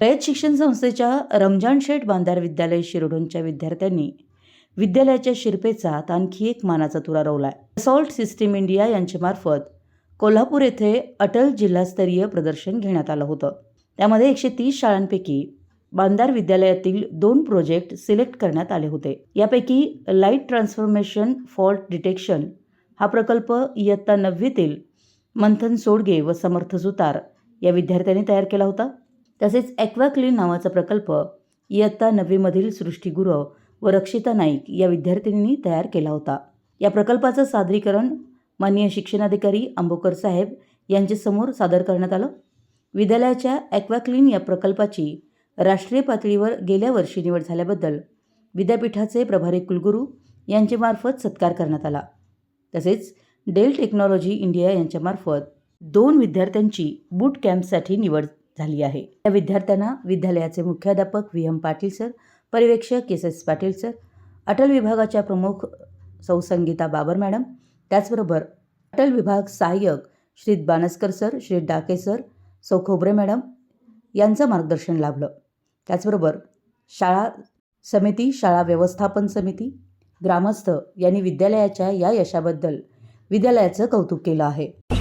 रयत शिक्षण संस्थेच्या रमजान शेठ बांधार विद्यालय शिरडोनच्या विद्यार्थ्यांनी विद्यालयाच्या शिरपेचा आणखी एक मानाचा तुरा रोवलाय. सॉल्ट सिस्टीम इंडिया यांच्यामार्फत कोल्हापूर येथे अटल जिल्हास्तरीय प्रदर्शन घेण्यात आलं होतं. त्यामध्ये एकशे तीस शाळांपैकी बांधार विद्यालयातील दोन प्रोजेक्ट सिलेक्ट करण्यात आले होते. यापैकी लाइट ट्रान्सफॉर्मेशन फॉल्ट डिटेक्शन हा प्रकल्प इयत्ता नववीतील मंथन सोडगे व समर्थ सुतार या विद्यार्थ्यांनी तयार केला होता. तसेच ॲक्वाक्लीन नावाचा प्रकल्प इयत्ता नववीमधील सृष्टीगुरव व रक्षिता नाईक या विद्यार्थिनींनी तयार केला होता. या प्रकल्पाचं सादरीकरण माननीय शिक्षणाधिकारी आंबोकर साहेब यांच्यासमोर सादर करण्यात आलं. विद्यालयाच्या ॲक्वाक्लीन या प्रकल्पाची राष्ट्रीय पातळीवर गेल्या वर्षी निवड झाल्याबद्दल विद्यापीठाचे प्रभारी कुलगुरू यांच्यामार्फत सत्कार करण्यात आला. तसेच डेल टेक्नॉलॉजी इंडिया यांच्यामार्फत दोन विद्यार्थ्यांची बूट कॅम्पसाठी निवड झाली आहे. या विद्यार्थ्यांना विद्यालयाचे मुख्याध्यापक व्ही. एम. पाटील सर पर्यवेक्षक S. S. Patil sir Atal विभागाच्या प्रमुख सौ. संगीता बाबर मॅडम त्याचबरोबर अटल विभाग सहाय्यक श्री. बानसकर सर श्री. डाके सर सौ. खोबरे मॅडम यांचं मार्गदर्शन लाभलं. त्याचबरोबर शाळा समिती शाळा व्यवस्थापन समिती ग्रामस्थ यांनी विद्यालयाच्या या यशाबद्दल विद्यालयाचं कौतुक केलं आहे.